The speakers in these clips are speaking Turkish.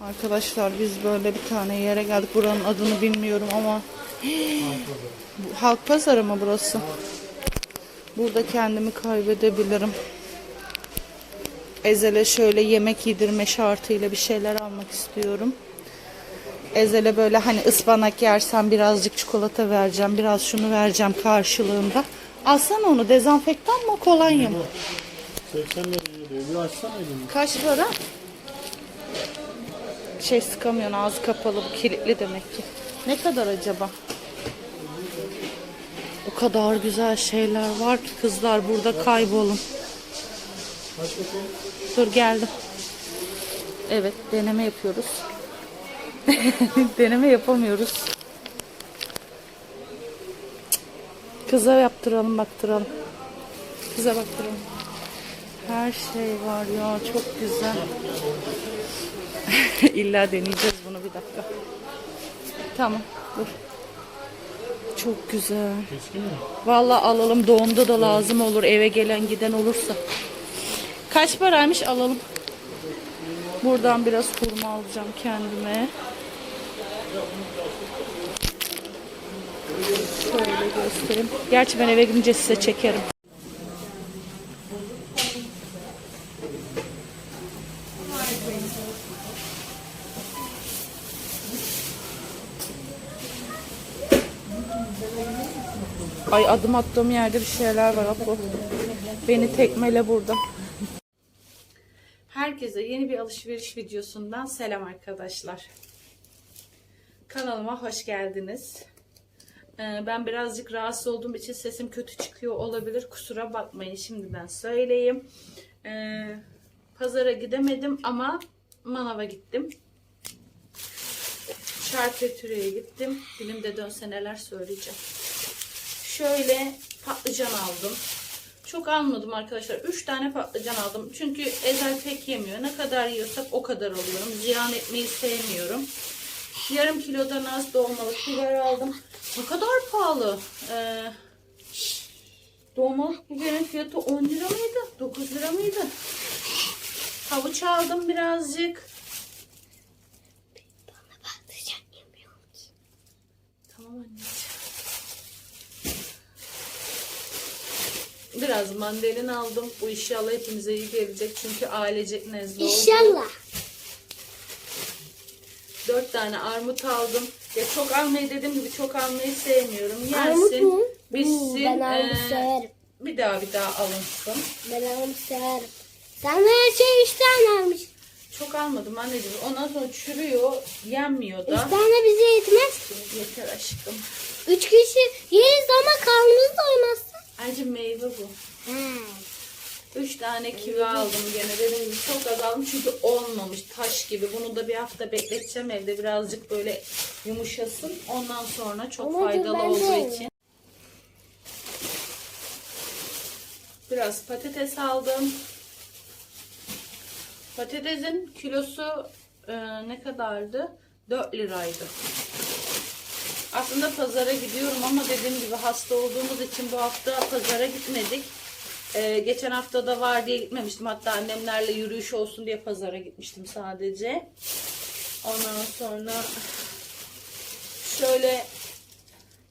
Arkadaşlar biz böyle bir tane yere geldik. Buranın adını bilmiyorum ama Bu halk pazarı mı burası? Burada kendimi kaybedebilirim. Ezel'e şöyle yemek yedirme şartıyla bir şeyler almak istiyorum. Ezel'e böyle hani ıspanak yersen birazcık çikolata vereceğim, biraz şunu vereceğim karşılığında. Alsana onu dezenfektan mı kolonya mı? 80 lira diyor. Bir açsana elini. Kaç para? Şey sıkamıyorsun ağzı kapalı bu kilitli demek ki. Ne kadar acaba? O kadar güzel şeyler var ki kızlar burada kaybolun. Dur geldim. Evet deneme yapıyoruz. deneme yapamıyoruz. Kıza yaptıralım baktıralım. Kıza baktıralım. Her şey var ya çok güzel. İlla deneyeceğiz bunu bir dakika. Tamam dur. Çok güzel. Keskin mi? Vallahi alalım doğumda da lazım olur eve gelen giden olursa. Kaç paraymış alalım. Buradan biraz hurma alacağım kendime. Şöyle göstereyim. Gerçi ben eve gidince size çekerim. Ay adım attığım yerde bir şeyler var Apo. Beni tekmele burada. Herkese yeni bir alışveriş videosundan selam arkadaşlar. Kanalıma hoş geldiniz. Ee, Ben birazcık rahatsız olduğum için sesim kötü çıkıyor olabilir. Kusura bakmayın şimdiden söyleyeyim. Ee, Pazara gidemedim ama manava gittim. Şarküteriye gittim. Dilimde dönse neler söyleyeceğim. Şöyle patlıcan aldım. Çok almadım arkadaşlar. 3 tane patlıcan aldım. Çünkü Ezel pek yemiyor. Ne kadar yiyorsak o kadar alıyorum. Ziyan etmeyi sevmiyorum. Yarım kilodan az dolmalık biber aldım. Ne kadar pahalı. Ee, dolmalık biberin fiyatı 10 lira mıydı? 9 lira mıydı? Havuç aldım birazcık. Tamam anneciğim. Biraz mandalin aldım. Bu inşallah hepimize iyi gelecek. Çünkü ailecek nezle oldu. İnşallah. Dört tane armut aldım. Ya çok almayı dediğim gibi çok almayı sevmiyorum. Armut Yersin, mu? bitsin. Hmm, ben armut ee, severim. bir daha bir daha alınsın. Ben armut severim. Sen de her şey üç tane almış. Çok almadım anneciğim. Ondan sonra çürüyor, yenmiyor Üç da. tane bize yetmez ki. Yeter aşkım. Üç kişi yeriz ama karnımız doymazsa. Ayrıca meyve bu. He. Üç tane kivi aldım gene. Dediğim gibi çok az aldım çünkü olmamış taş gibi. Bunu da bir hafta bekleteceğim evde birazcık böyle yumuşasın. Ondan sonra çok Ama faydalı de olduğu öyle. için. Biraz patates aldım. Patatesin kilosu e, ne kadardı? 4 liraydı. Aslında pazara gidiyorum ama dediğim gibi hasta olduğumuz için bu hafta pazara gitmedik. Ee, geçen hafta da var diye gitmemiştim. Hatta annemlerle yürüyüş olsun diye pazara gitmiştim sadece. Ondan sonra şöyle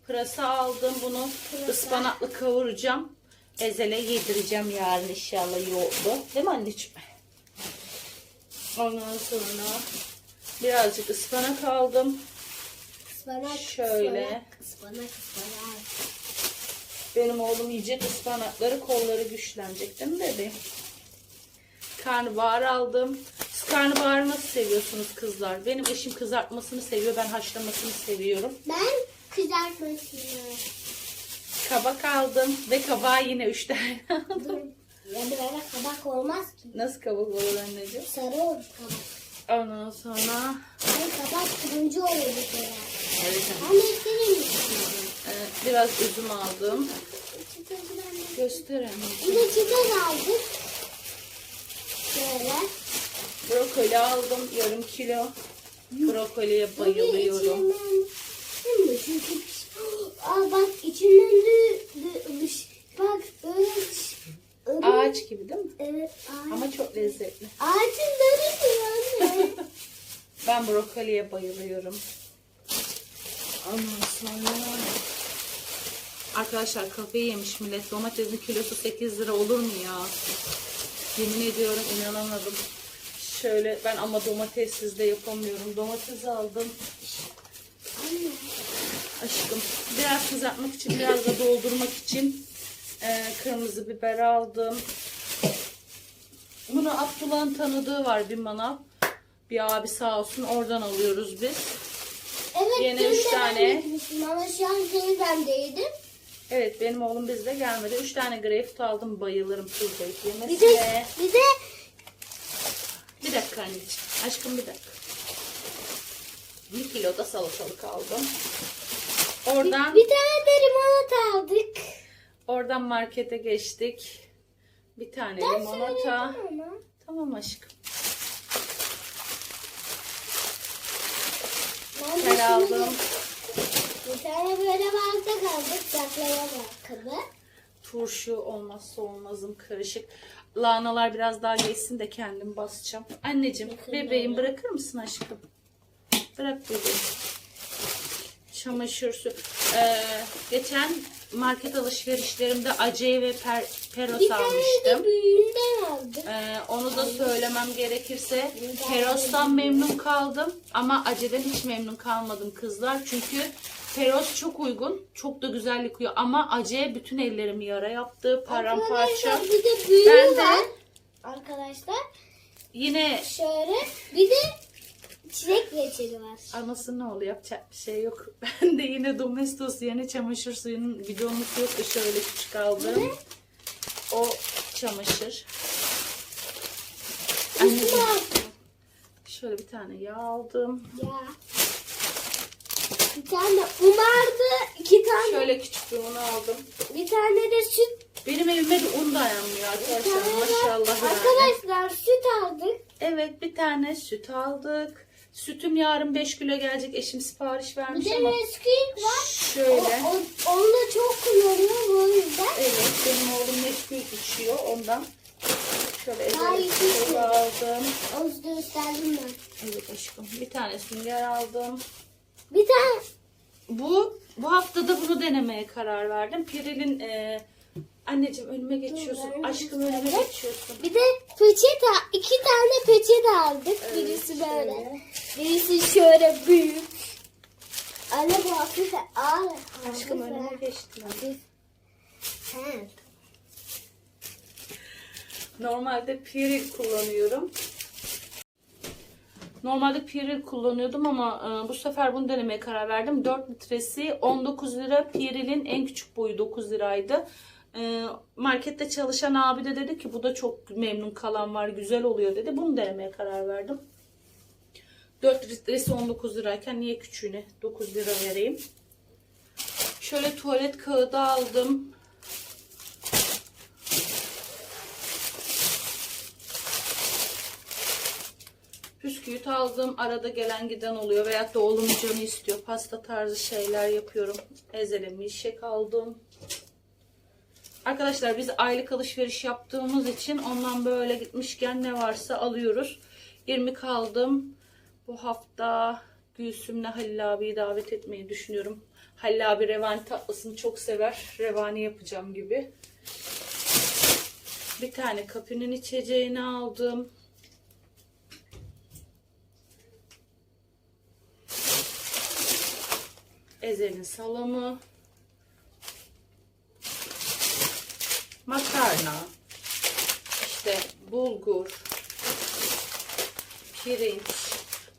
pırasa aldım. Bunu ıspanaklı kavuracağım. Ezel'e yedireceğim yarın inşallah yoğurdu. Değil mi anneciğim? Ondan sonra birazcık ıspanak aldım. Ispanak, Şöyle. ıspanak, ıspanak, ıspanak. Benim oğlum yiyecek ıspanakları kolları güçlenecek değil mi bebeğim? Karnabahar aldım. Siz karnabaharı nasıl seviyorsunuz kızlar? Benim eşim kızartmasını seviyor. Ben haşlamasını seviyorum. Ben kızartmasını. Kabak aldım. Ve kabağı yine 3 tane aldım. Yani böyle kabak olmaz ki. Nasıl kabak olur anneciğim? Sarı olur kabak. Ondan sonra Yani kabak turuncu olur bir kere. evet, de istediğim e, biraz üzüm aldım. Göster Bir anneciğim. de çikolata aldık. Şöyle. Brokoli aldım. Yarım kilo. Brokoliye bayılıyorum. içinden- mi? Çünkü Aa bak içinden de, de, de- bak böyle öyle- Ağaç gibi değil mi? Evet ağaç. Ama çok lezzetli. Ağacın dönüşü anne. Ben brokoliye bayılıyorum. Ondan sonra Arkadaşlar kafayı yemiş millet. Domatesin kilosu 8 lira olur mu ya? Yemin ediyorum inanamadım. Şöyle ben ama domatessiz de yapamıyorum. Domates aldım. Aşkım biraz kızartmak için biraz da doldurmak için e, kırmızı biber aldım. Bunu Abdullah'ın tanıdığı var bir manav. Bir abi sağ olsun oradan alıyoruz biz. Evet Yine dün üç de tane. ben gitmiştim ama şu an teyzemdeydim. Evet benim oğlum bizde gelmedi. 3 tane greyfurt aldım bayılırım tuz Bir de, bir de Bir dakika anneciğim. Aşkım bir dakika. Bir kilo da salatalık aldım. Oradan bir tane de limonata aldık. Oradan markete geçtik. Bir tane Ben limonata. Tamam aşkım. Ben aldım. Bir tane böyle bardak aldık. Baklava ayakkabı. Turşu olmazsa olmazım karışık. Lahanalar biraz daha geçsin de kendim basacağım. Anneciğim Bakın bebeğim bırakır mısın aşkım? Bırak bebeğim. Çamaşır su. Ee, geçen market alışverişlerimde acey ve per, peros Bir almıştım. büyüğünden. Ee, onu da söylemem gerekirse Peros'tan memnun kaldım ama Ace'den hiç memnun kalmadım kızlar. Çünkü Peros çok uygun, çok da güzel yıkıyor ama Ace bütün ellerimi yara yaptı, paramparça. Arkadaşlar bir de büyüğü Ben de- var. Arkadaşlar Yine şöyle bir de çilek reçeli var. anası ne oluyor yapacak bir şey yok. Ben de yine Domestos yeni çamaşır suyunun bidonluk yoktu şöyle küçük aldım. O çamaşır. Aldım. Şöyle bir tane yağ aldım. Ya. Bir tane un vardı. iki tane. Şöyle küçük bir un aldım. Bir tane de süt. Benim evime de un dayanmıyor arkadaşlar maşallah yani. arkadaşlar süt aldık. Evet bir tane süt aldık. Sütüm yarın 5 kilo gelecek. Eşim sipariş Bir vermiş de ama Nesquik var. O, şöyle. o, onu da çok kullanıyor bu yüzden. Evet benim oğlum Nesquik içiyor ondan. Şöyle ezeli aldım. O yüzden gösterdim ben. Evet aşkım. Bir tane sünger aldım. Bir tane Bu bu haftada bunu denemeye karar verdim. Piril'in e, anneciğim önüme geçiyorsun. ben Aşkım önüme göstereyim. geçiyorsun. bir de peçete iki tane peçete aldık. Evet, Birisi böyle. şöyle. Birisi şöyle büyük. Anne bu hafif ağır. Aşkım önüme geçtin. He. Normalde Piril kullanıyorum. Normalde Piril kullanıyordum ama e, bu sefer bunu denemeye karar verdim. 4 litresi 19 lira. Piril'in en küçük boyu 9 liraydı. E, markette çalışan abi de dedi ki bu da çok memnun kalan var güzel oluyor dedi. Bunu denemeye karar verdim. 4 litresi 19 lirayken niye küçüğüne 9 lira vereyim. Şöyle tuvalet kağıdı aldım. Bisküvit aldım. Arada gelen giden oluyor. Veyahut da oğlum canı istiyor. Pasta tarzı şeyler yapıyorum. Ezele milkshake aldım. Arkadaşlar biz aylık alışveriş yaptığımız için ondan böyle gitmişken ne varsa alıyoruz. 20 kaldım. Bu hafta Gülsüm'le Halil abiyi davet etmeyi düşünüyorum. Halil abi revani tatlısını çok sever. Revani yapacağım gibi. Bir tane kapının içeceğini aldım. Ezel'in salamı. Makarna. işte bulgur. Pirinç.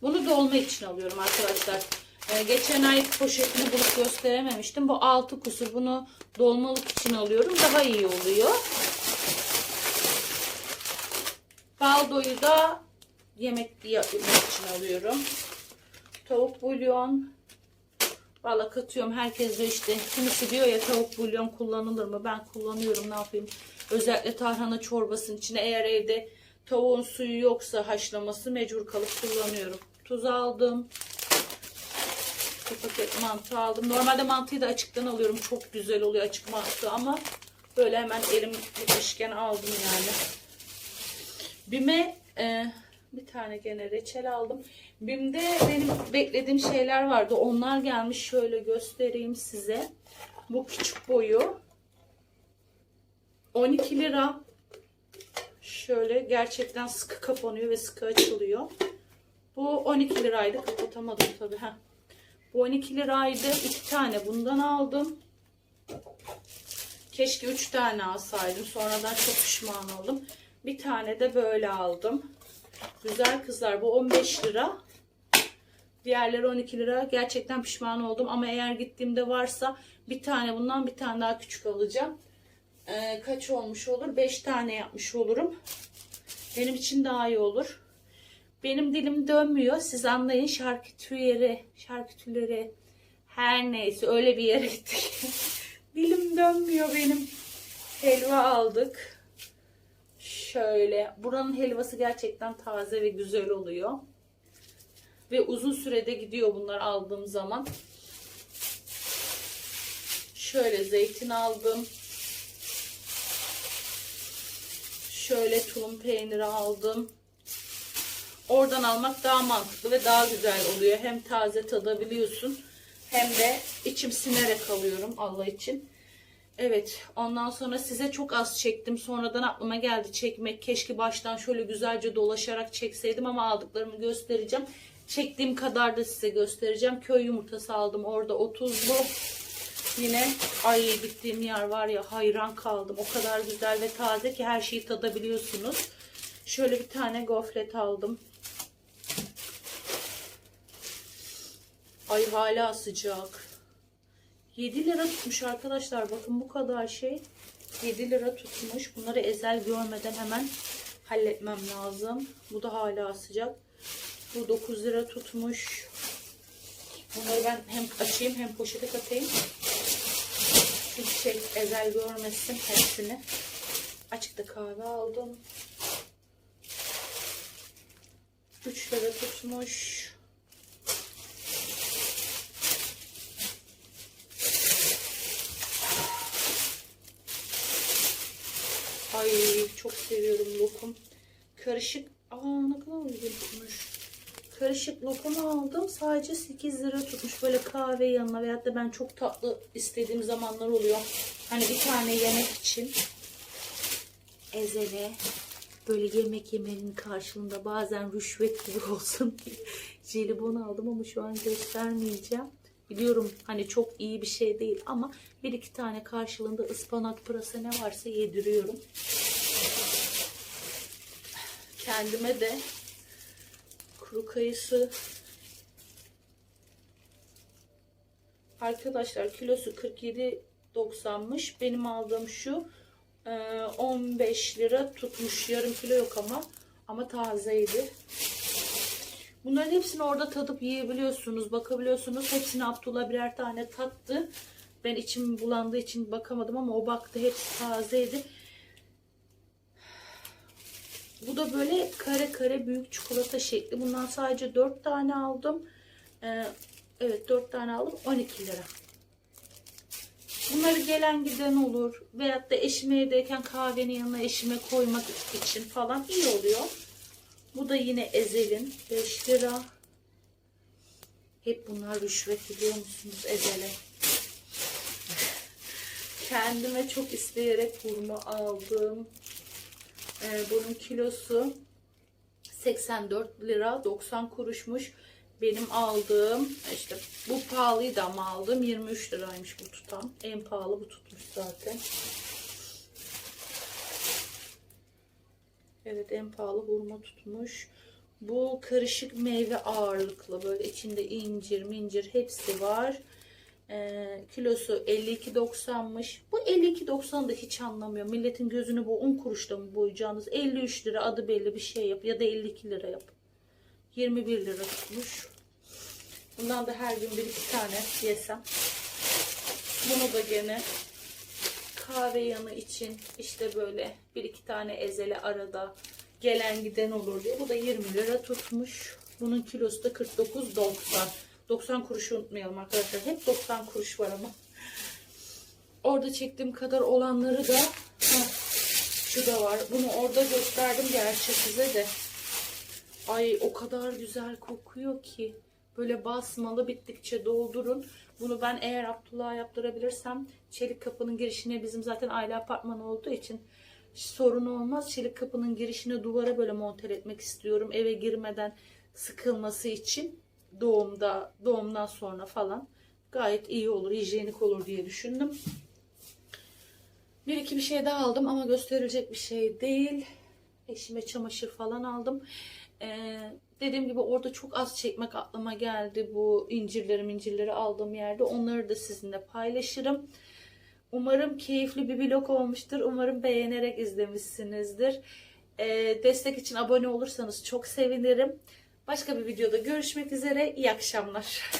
Bunu dolma için alıyorum arkadaşlar. Ee, geçen ay poşetini bulup gösterememiştim. Bu altı kusur. Bunu dolmalık için alıyorum. Daha iyi oluyor. Baldoyu da yemek yapmak için alıyorum. Tavuk bulyon. Valla katıyorum. Herkes de işte kimisi diyor ya tavuk bulyon kullanılır mı? Ben kullanıyorum ne yapayım. Özellikle tarhana çorbasının içine eğer evde tavuğun suyu yoksa haşlaması mecbur kalıp kullanıyorum. Tuz aldım. Bir paket mantı aldım. Normalde mantıyı da açıktan alıyorum. Çok güzel oluyor açık mantı ama böyle hemen elim gitmişken aldım yani. Bime e, Bir tane gene reçel aldım. Bim'de benim beklediğim şeyler vardı. Onlar gelmiş. Şöyle göstereyim size. Bu küçük boyu. 12 lira. Şöyle gerçekten sıkı kapanıyor ve sıkı açılıyor. Bu 12 liraydı. Kapatamadım tabii. Heh. Bu 12 liraydı. İki tane bundan aldım. Keşke 3 tane alsaydım. Sonradan çok pişman oldum. Bir tane de böyle aldım. Güzel kızlar. Bu 15 lira. Diğerleri 12 lira. Gerçekten pişman oldum. Ama eğer gittiğimde varsa bir tane bundan bir tane daha küçük alacağım. Ee, kaç olmuş olur? 5 tane yapmış olurum. Benim için daha iyi olur. Benim dilim dönmüyor. Siz anlayın şarküteri, şarküteri her neyse öyle bir yere gittik. dilim dönmüyor benim. Helva aldık. Şöyle. Buranın helvası gerçekten taze ve güzel oluyor. Ve uzun sürede gidiyor bunlar aldığım zaman. Şöyle zeytin aldım. Şöyle tulum peyniri aldım. Oradan almak daha mantıklı ve daha güzel oluyor. Hem taze tadabiliyorsun hem de içim sinerek alıyorum Allah için. Evet ondan sonra size çok az çektim. Sonradan aklıma geldi çekmek. Keşke baştan şöyle güzelce dolaşarak çekseydim ama aldıklarımı göstereceğim. Çektiğim kadar da size göstereceğim. Köy yumurtası aldım orada 30'lu. Yine ay gittiğim yer var ya hayran kaldım. O kadar güzel ve taze ki her şeyi tadabiliyorsunuz. Şöyle bir tane gofret aldım. Ay hala sıcak. 7 lira tutmuş arkadaşlar. Bakın bu kadar şey. 7 lira tutmuş. Bunları ezel görmeden hemen halletmem lazım. Bu da hala sıcak. Bu 9 lira tutmuş. Bunları ben hem açayım hem poşete katayım. Çünkü şey ezel görmesin hepsini. Açıkta kahve aldım. 3 lira tutmuş. Ay çok seviyorum lokum. Karışık. Aa ne kadar uygun tutmuş. Karışık lokum aldım. Sadece 8 lira tutmuş. Böyle kahve yanına veyahut da ben çok tatlı istediğim zamanlar oluyor. Hani bir tane yemek için. Ezele böyle yemek yemenin karşılığında bazen rüşvet gibi olsun diye jelibon aldım ama şu an göstermeyeceğim. Biliyorum hani çok iyi bir şey değil ama bir iki tane karşılığında ıspanak pırasa ne varsa yediriyorum. Kendime de kuru kayısı arkadaşlar kilosu 47.90'mış. Benim aldığım şu e, 15 lira tutmuş. Yarım kilo yok ama ama tazeydi. Bunların hepsini orada tadıp yiyebiliyorsunuz, bakabiliyorsunuz. Hepsini Abdullah birer tane tattı. Ben içim bulandığı için bakamadım ama o baktı. Hepsi tazeydi. Bu da böyle kare kare büyük çikolata şekli. Bundan sadece 4 tane aldım. Ee, evet 4 tane aldım. 12 lira. Bunları gelen giden olur. Veyahut da eşime evdeyken kahvenin yanına eşime koymak için falan iyi oluyor. Bu da yine Ezel'in 5 lira. Hep bunlar rüşvet biliyor musunuz Ezel'e? Kendime çok isteyerek hurma aldım. Ee, bunun kilosu 84 lira 90 kuruşmuş. Benim aldığım işte bu pahalıydı ama aldığım 23 liraymış bu tutam. En pahalı bu tutmuş zaten. Evet en pahalı hurma tutmuş. Bu karışık meyve ağırlıklı böyle içinde incir mincir hepsi var. Ee, kilosu 52.90'mış. Bu 52.90 da hiç anlamıyorum. Milletin gözünü bu 10 kuruşta mı boyayacağınız? 53 lira adı belli bir şey yap ya da 52 lira yap. 21 lira tutmuş. Bundan da her gün bir iki tane yesem. Bunu da gene kahve yanı için işte böyle bir iki tane ezele arada gelen giden olur diye. Bu da 20 lira tutmuş. Bunun kilosu da 49.90. 90 kuruşu unutmayalım arkadaşlar. Hep 90 kuruş var ama. Orada çektiğim kadar olanları da şu da var. Bunu orada gösterdim gerçi size de. Ay o kadar güzel kokuyor ki. Böyle basmalı bittikçe doldurun. Bunu ben eğer Abdullah'a yaptırabilirsem çelik kapının girişine bizim zaten aile apartmanı olduğu için sorun olmaz. Çelik kapının girişine duvara böyle monte etmek istiyorum. Eve girmeden sıkılması için doğumda doğumdan sonra falan gayet iyi olur, hijyenik olur diye düşündüm. Bir iki bir şey daha aldım ama gösterilecek bir şey değil. Eşime çamaşır falan aldım. Ee, dediğim gibi orada çok az çekmek aklıma geldi. Bu incirleri incirleri aldığım yerde. Onları da sizinle paylaşırım. Umarım keyifli bir vlog olmuştur. Umarım beğenerek izlemişsinizdir. Ee, destek için abone olursanız çok sevinirim. Başka bir videoda görüşmek üzere. İyi akşamlar.